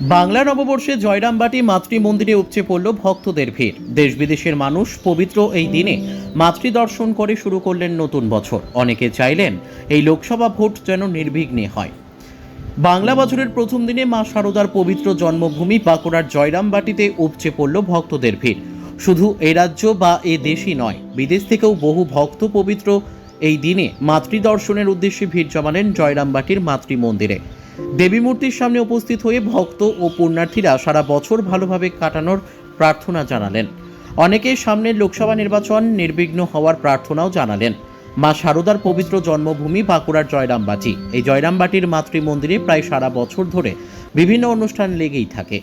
বাংলা নববর্ষে জয়রামবাটি মাতৃ মন্দিরে উপচে পড়ল ভক্তদের ভিড়। দেশ বিদেশের মানুষ পবিত্র এই দিনে মাতৃ দর্শন করে শুরু করলেন নতুন বছর। অনেকে চাইলেন এই লোকসভা ভোট যেন নির্বিঘ্নে হয়। বাংলা বছরের প্রথম দিনে মা শারদার পবিত্র জন্মভূমি বাঁকুড়ার জয়রামবাটিতে উপচে পড়ল ভক্তদের ভিড়। শুধু এ রাজ্য বা এ দেশই নয়, বিদেশ থেকেও বহু ভক্ত পবিত্র এই দিনে মাতৃ দর্শনের উদ্দেশ্যে ভিড় জমালেন জয়রামবাটির মাতৃ মন্দিরে দেবী মূর্তির সামনে উপস্থিত হয়ে ভক্ত ও পুণ্যার্থীরা সারা বছর ভালোভাবে কাটানোর প্রার্থনা জানালেন। অনেকে সামনের লোকসভা নির্বাচন নির্বিঘ্ন হওয়ার প্রার্থনাও জানালেন। মা শারদার পবিত্র জন্মভূমি বাঁকুড়ার জয়রামবাটি। এই জয়রামবাটির মাতৃ মন্দিরে প্রায় সারা বছর ধরে বিভিন্ন অনুষ্ঠান লেগেই থাকে।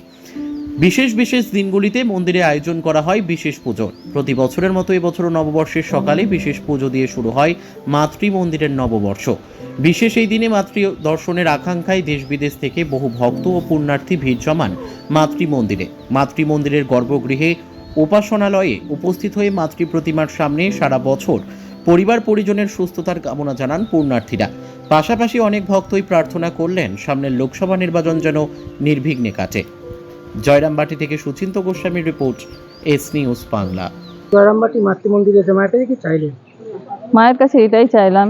বিশেষ বিশেষ দিনগুলিতে মন্দিরে আয়োজন করা হয় বিশেষ পুজো। প্রতি বছরের মতো এবছরও নববর্ষের সকালে বিশেষ পুজো দিয়ে শুরু হয় মাতৃ মন্দিরের নববর্ষ। বিশেষ এই দিনে মাতৃ দর্শনের আকাঙ্ক্ষায় দেশ বিদেশ থেকে বহু ভক্ত ও পুণ্যার্থী ভিড় জমান মাতৃ মন্দিরে মাতৃ মন্দিরের গর্ভগৃহে উপাসনালয়ে উপস্থিত হয়ে মাতৃ প্রতিমার সামনে সারা বছর পরিবার পরিজনের সুস্থতার কামনা জানান পুণ্যার্থীরা। পাশাপাশি অনেক ভক্তই প্রার্থনা করলেন সামনের লোকসভা নির্বাচন যেন নির্বিঘ্নে কাটে। জয়রামবাটি থেকে সুচিন্ত গোস্বামীর report S news Bangla. Jayrambati মাতৃ মন্দিরে এসে মায়ের কাছে কি চাইলেন? মায়ের কাছে এটাই চাইলাম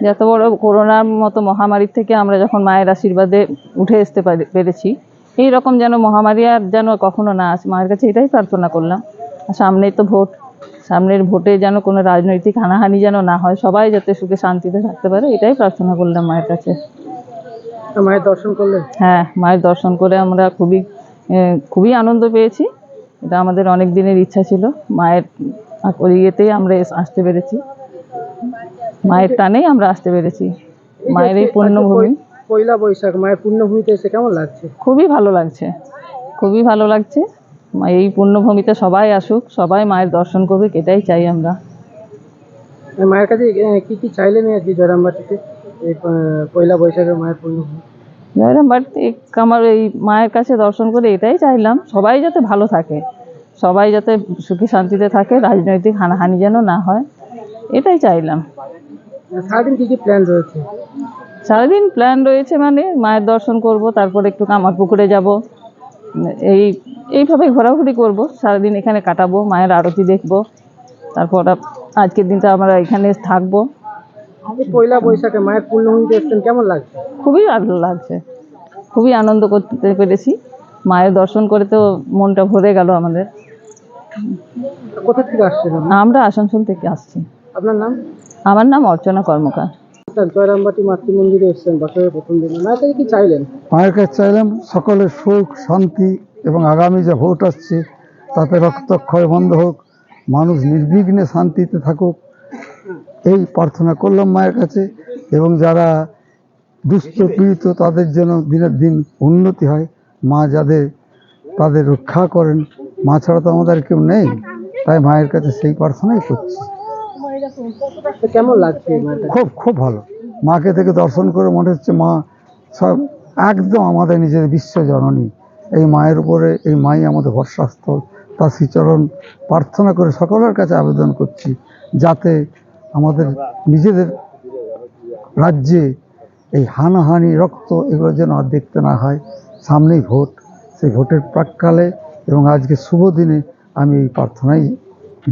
যে এত বড় করোনার মতো মহামারীর থেকে আমরা যখন মায়ের আশীর্বাদে উঠে আসতে পারে- পেরেছি এই রকম যেন মহামারী আর যেন কখনো না আসে। মায়ের কাছে এটাই প্রার্থনা করলাম। আর সামনেই তো ভোট। সামনের ভোটে যেন কোনো রাজনৈতিক হানাহানি যেন না হয় সবাই যাতে সুখে শান্তিতে থাকতে পারে এটাই প্রার্থনা করলাম মায়ের কাছে। মায়ের দর্শন করলে হ্যাঁ মায়ের দর্শন করে আমরা খুবই খুবই আনন্দ পেয়েছি। এটা আমাদের অনেক দিনের ইচ্ছা ছিল। মায়ের ইয়েতেই আমরা আসতে পেরেছি। মায়ের টানেই আমরা আসতে পেরেছি। মায়ের এই পুণ্যভূমি পয়লা বৈশাখ মায়ের পুণ্যভূমিতে এসে কেমন লাগছে? খুবই ভালো লাগছে। খুবই ভালো লাগছে। এই পুণ্যভূমিতে সবাই আসুক সবাই মায়ের দর্শন করুক এটাই চাই আমরা। মায়ের কাছে কি কি চাইলেন আজকে জয়রামবাটিতে? এই পয়লা বৈশাখের মায়ের পুণ্যভূমি জয়রাম বাট আমার এই মায়ের কাছে দর্শন করে এটাই চাইলাম সবাই যাতে ভালো থাকে। সবাই যাতে সুখী শান্তিতে থাকে রাজনৈতিক হানাহানি যেন না হয়। এটাই চাইলাম। সারাদিন কি কি প্ল্যান রয়েছে? সারাদিন প্ল্যান রয়েছে মানে মায়ের দর্শন করব তারপর একটু কামার পুকুরে যাব। এই এইভাবে ঘোরাঘুরি করব। সারাদিন এখানে কাটাবো মায়ের আরতি দেখব। তারপর আজকের দিনটা আমরা এখানে থাকব। পয়লা বৈশাখে মায়ের এসেছেন কেমন লাগছে? খুবই ভালো লাগছে। খুবই আনন্দ করতে পেরেছি। মায়ের দর্শন করে তো মনটা ভরে গেল আমাদের। কোথা থেকে আসছেন আমরা আসানসোল থেকে আসছি। আপনার নাম? আমার নাম অর্চনা কর্মকার। জয়রামবাটি মাতৃ মন্দিরে এসেছেন বছরের প্রথম দিনে। মায়ের কাছে কি চাইলেন? মায়ের কাছে চাইলাম সকলের সুখ শান্তি এবং আগামী যে ভোট আসছে তাতে রক্তক্ষয় বন্ধ হোক মানুষ নির্বিঘ্নে শান্তিতে থাকুক এই প্রার্থনা করলাম মায়ের কাছে এবং যারা দুস্থ পীড়িত তাদের জন্য দিনের দিন উন্নতি হয় মা যাদের তাদের রক্ষা করেন মা ছাড়া তো আমাদের কেউ নেই তাই মায়ের কাছে সেই প্রার্থনাই করছি। কেমন লাগছে খুব খুব ভালো। মাকে থেকে দর্শন করে মনে হচ্ছে মা সব একদম আমাদের নিজের বিশ্ব জননী। এই মায়ের উপরে, এই মাই আমাদের ভরসাস্থল তার শ্রীচরণ প্রার্থনা করে সকলের কাছে আবেদন করছি যাতে আমাদের নিজেদের রাজ্যে এই হানাহানি, রক্ত এগুলো যেন আর দেখতে না হয়। সামনেই ভোট। সেই ভোটের প্রাককালে এবং আজকে শুভ দিনে আমি এই প্রার্থনাই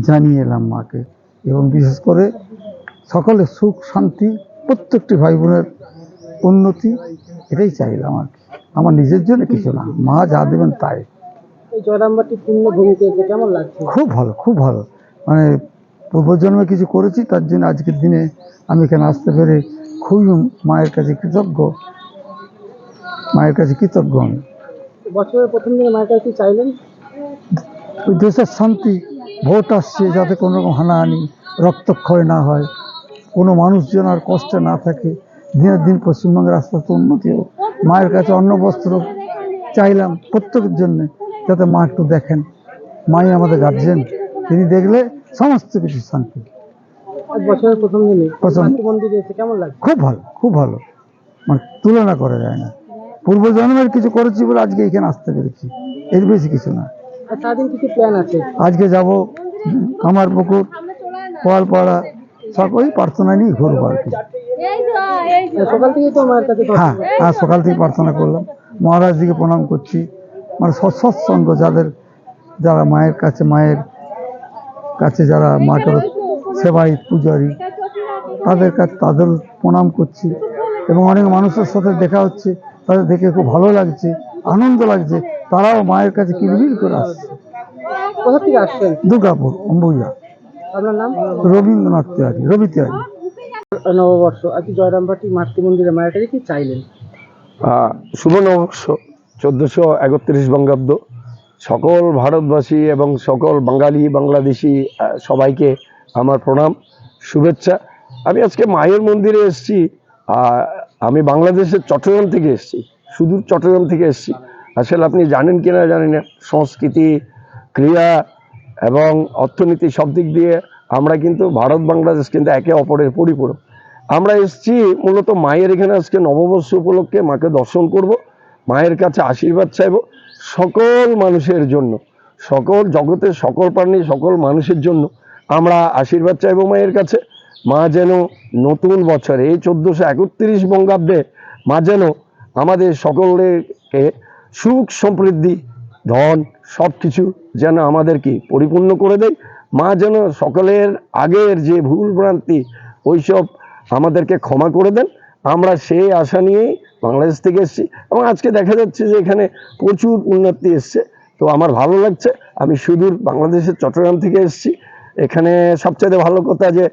জানিয়ে এলাম মাকে। এবং বিশেষ করে সকলের সুখ শান্তি প্রত্যেকটি ভাই বোনের উন্নতি এটাই চাইলাম আর কি। আমার নিজের জন্য কিছু না মা যা দেবেন তাই। খুব ভালো খুব ভালো। মানে পূর্বজন্মে কিছু করেছি তার জন্য আজকের দিনে আমি এখানে আসতে পেরে খুবই মায়ের কাছে কৃতজ্ঞ। মায়ের কাছে কৃতজ্ঞ আমি। বছরের প্রথম দিনে মায়ের কাছে চাইলেন? দেশের শান্তি ভোট আসছে যাতে কোনো রকম হানাহানি রক্তক্ষয় না হয় কোনো মানুষজন আর কষ্টে না থাকে। দিনের দিন পশ্চিমবঙ্গের আস্তে আস্তে উন্নতি হোক মায়ের কাছে অন্ন বস্ত্র চাইলাম প্রত্যেকের জন্য যাতে মা একটু দেখেন। মাই আমাদের গার্জেন তিনি দেখলে সমস্ত কিছু শান্তি। বছরের প্রথম দিনে কেমন খুব ভালো খুব ভালো। মানে তুলনা করা যায় না। পূর্ব জন্মের কিছু করেছি বলে আজকে এখানে আসতে পেরেছি। এর বেশি কিছু না। সারাদিন কি কি প্ল্যান আছে? আজকে যাব কামার পুকুর পোয়ালপাড়া সব ওই প্রার্থনা নিয়ে ঘুরবো আর কি। সকাল থেকে তো মায়ের কাছে হ্যাঁ হ্যাঁ সকাল থেকে প্রার্থনা করলাম। মহারাজজিকে প্রণাম করছি। মানে সৎ- সৎসঙ্গ যাদের যারা মায়ের কাছে মায়ের কাছে যারা মাকে সেবাই পূজারি তাদের কাছে তাদের প্রণাম করছি। এবং অনেক মানুষের সাথে দেখা হচ্ছে তাদের দেখে খুব ভালো লাগছে। আনন্দ লাগছে। তারাও মায়ের কাছে কিলবিল করে আসছে। কোথা থেকে আসছেন? দুর্গাপুর অম্বুজা। আপনার নাম? রবীন্দ্রনাথ তিওয়ারি রবি তিওয়ারি। নববর্ষ আজকে জয়রামবাটি মাতৃ মন্দিরে মায়ের কাছে কি চাইলেন? শুভ নববর্ষ চোদ্দোশো একত্রিশ বঙ্গাব্দ। সকল ভারতবাসী এবং সকল বাঙালি বাংলাদেশি সবাইকে আমার প্রণাম শুভেচ্ছা। আমি আজকে মায়ের মন্দিরে এসেছি। আমি বাংলাদেশের চট্টগ্রাম থেকে এসেছি। সুদূর চট্টগ্রাম থেকে এসেছি। আসলে আপনি জানেন জানি না, সংস্কৃতি ক্রীড়া এবং অর্থনীতি সব দিক দিয়ে আমরা কিন্তু ভারত, বাংলাদেশ কিন্তু একে অপরের পরিপূরক। আমরা এসেছি মূলত মায়ের এখানে আজকে নববর্ষ উপলক্ষে মাকে দর্শন করব, মায়ের কাছে আশীর্বাদ চাইব সকল মানুষের জন্য, সকল জগতের সকল প্রাণী, সকল মানুষের জন্য আমরা আশীর্বাদ চাইব মায়ের কাছে। মা যেন নতুন বছরে, এই চোদ্দোশো একত্রিশ বঙ্গাব্দে মা যেন আমাদের সকলকে সুখ, সমৃদ্ধি, ধন সব কিছু যেন আমাদেরকে পরিপূর্ণ করে দেয়। মা যেন সকলের আগের যে ভুল ভ্রান্তি, ওইসব আমাদেরকে ক্ষমা করে দেন। আমরা সেই আশা নিয়েই বাংলাদেশ থেকে এসেছি এবং আজকে দেখা যাচ্ছে যে এখানে প্রচুর উন্নতি এসছে। তো আমার ভালো লাগছে। আমি সুদূর বাংলাদেশের চট্টগ্রাম থেকে এসেছি। এখানে সবচেয়ে ভালো কথা যে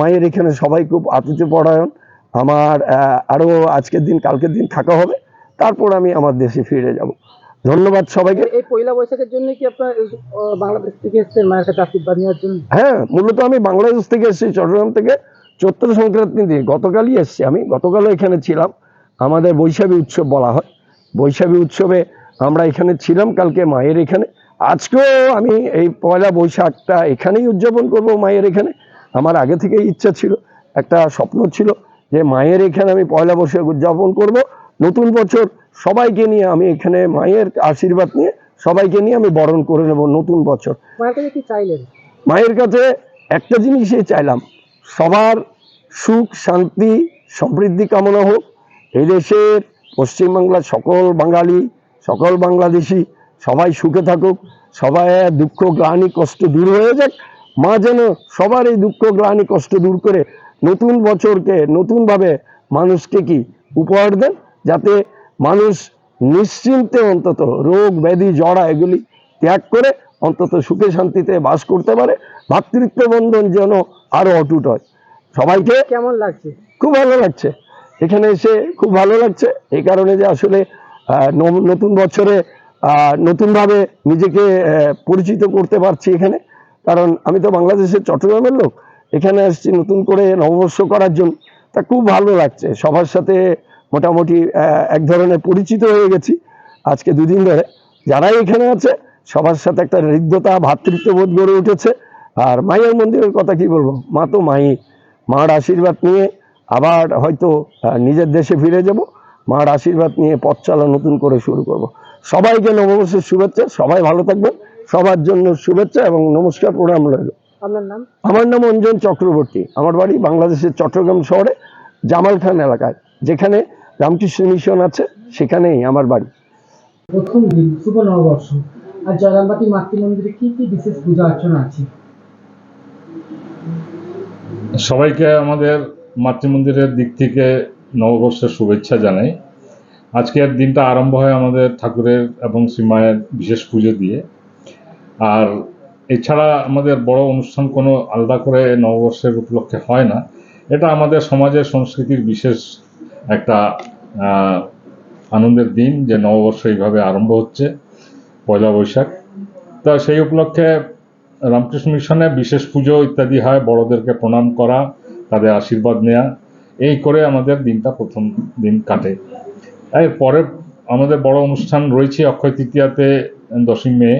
মায়ের এখানে সবাই খুব আতিথ্য পরায়ণ আমার আহ, আরও আজকের দিন কালকের দিন থাকা হবে। তারপর আমি আমার দেশে ফিরে যাব। ধন্যবাদ সবাইকে। এই পয়লা বৈশাখের জন্য কি আপনার বাংলাদেশ থেকে এসেছেন মায়ের কাছে আশীর্বাদ নেওয়ার জন্য? হ্যাঁ মূলত আমি বাংলাদেশ থেকে এসেছি চট্টগ্রাম থেকে। চৈত্র সংক্রান্তি দিন গতকালই এসেছি আমি। গতকালও এখানে ছিলাম। আমাদের বৈশাখী উৎসব বলা হয়। বৈশাখী উৎসবে আমরা এখানে ছিলাম কালকে মায়ের এখানে। আজকেও আমি এই পয়লা বৈশাখটা এখানেই উদযাপন করব মায়ের এখানে। আমার আগে থেকেই ইচ্ছা ছিল একটা স্বপ্ন ছিল যে মায়ের এখানে আমি পয়লা বৈশাখ উদযাপন করব নতুন বছর সবাইকে নিয়ে আমি এখানে মায়ের আশীর্বাদ নিয়ে সবাইকে নিয়ে আমি বরণ করে নেব নতুন বছর। কি চাইলেন? মায়ের কাছে একটা জিনিসই চাইলাম সবার সুখ শান্তি সমৃদ্ধি কামনা হোক। এই দেশের পশ্চিমবাংলার সকল বাঙালি সকল বাংলাদেশি সবাই সুখে থাকুক সবাই দুঃখ গ্লানি কষ্ট দূর হয়ে যাক। মা যেন সবার এই দুঃখ গ্লানি কষ্ট দূর করে নতুন বছরকে নতুনভাবে মানুষকে কি উপহার দেন? যাতে মানুষ নিশ্চিন্তে অন্তত রোগ ব্যাধি জড়া এগুলি ত্যাগ করে অন্তত সুখে শান্তিতে বাস করতে পারে। ভাতৃত্ব বন্ধন যেন আরও অটুট হয়। সবাইকে কেমন লাগছে? খুব ভালো লাগছে। এখানে এসে খুব ভালো লাগছে। এই কারণে যে আসলে নতুন বছরে নতুনভাবে নিজেকে পরিচিত করতে পারছি এখানে। কারণ আমি তো বাংলাদেশের চট্টগ্রামের লোক। এখানে আসছি নতুন করে নববর্ষ করার জন্য। তা খুব ভালো লাগছে। সবার সাথে মোটামুটি এক ধরনের পরিচিত হয়ে গেছি আজকে দুদিন ধরে। যারাই এখানে আছে, সবার সাথে একটা হৃদ্যতা ভ্রাতৃত্ববোধ গড়ে উঠেছে। আর মায়ের মন্দিরের কথা কি বলব? মা তো মাই। মার আশীর্বাদ নিয়ে আবার হয়তো নিজের দেশে ফিরে যাব। মার আশীর্বাদ নিয়ে পথ চলা নতুন করে শুরু করব। সবাইকে নববর্ষের শুভেচ্ছা। সবাই ভালো থাকবেন। সবার জন্য শুভেচ্ছা এবং নমস্কার, প্রণাম রইল। আপনার নাম? আমার নাম অঞ্জন চক্রবর্তী। আমার বাড়ি বাংলাদেশের চট্টগ্রাম শহরে জামাল খান এলাকায় যেখানে রামকৃষ্ণ মিশন আছে সেখানেই আমার বাড়ি। প্রথম দিন শুভ নববর্ষ। আর জয়রামবাটি মাতৃ মন্দিরে কি কি বিশেষ পূজা অর্চনা আছে? সবাইকে আমাদের মাতৃমন্দিরের দিক থেকে নববর্ষের শুভেচ্ছা জানাই। আজকের দিনটা আরম্ভ হয় আমাদের ঠাকুরের এবং শ্রীমায়ের বিশেষ পুজো দিয়ে। আর এছাড়া আমাদের বড় অনুষ্ঠান কোনো আলাদা করে নববর্ষের উপলক্ষে হয় না। এটা আমাদের সমাজের সংস্কৃতির বিশেষ একটা আনন্দের দিন যে নববর্ষ এইভাবে আরম্ভ হচ্ছে, পয়লা বৈশাখ। তা সেই উপলক্ষে রামকৃষ্ণ মিশনে বিশেষ পুজো ইত্যাদি হয়, বড়দেরকে প্রণাম করা, তাদের আশীর্বাদ নেওয়া এই করে আমাদের দিনটা প্রথম দিন কাটে। এর পরে আমাদের বড় অনুষ্ঠান রয়েছে অক্ষয় তৃতীয়াতে দশই মে।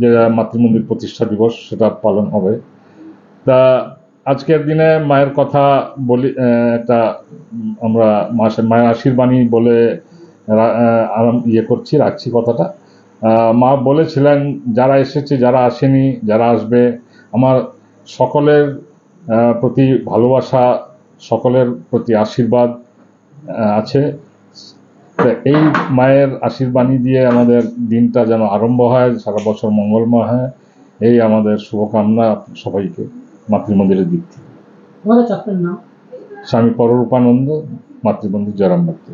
যে মাতৃমন্দির প্রতিষ্ঠা দিবস, সেটা পালন হবে। তা আজকের দিনে মায়ের কথা বলি একটা আমরা মায়ের আশীর্বাণী বলে আরাম ইয়ে করছি, রাখছি কথাটা। মা বলেছিলেন, যারা এসেছে, যারা আসেনি, যারা আসবে, আমার সকলের প্রতি ভালোবাসা, সকলের প্রতি আশীর্বাদ আছে। তো এই মায়ের আশীর্বাণী দিয়ে আমাদের দিনটা যেন আরম্ভ হয় সারা বছর মঙ্গলময় হয়। এই আমাদের শুভকামনা সবাইকে মাতৃমন্দিরের দিক থেকে। স্বামী পররূপানন্দ মাতৃমন্দির জয়রামবাটি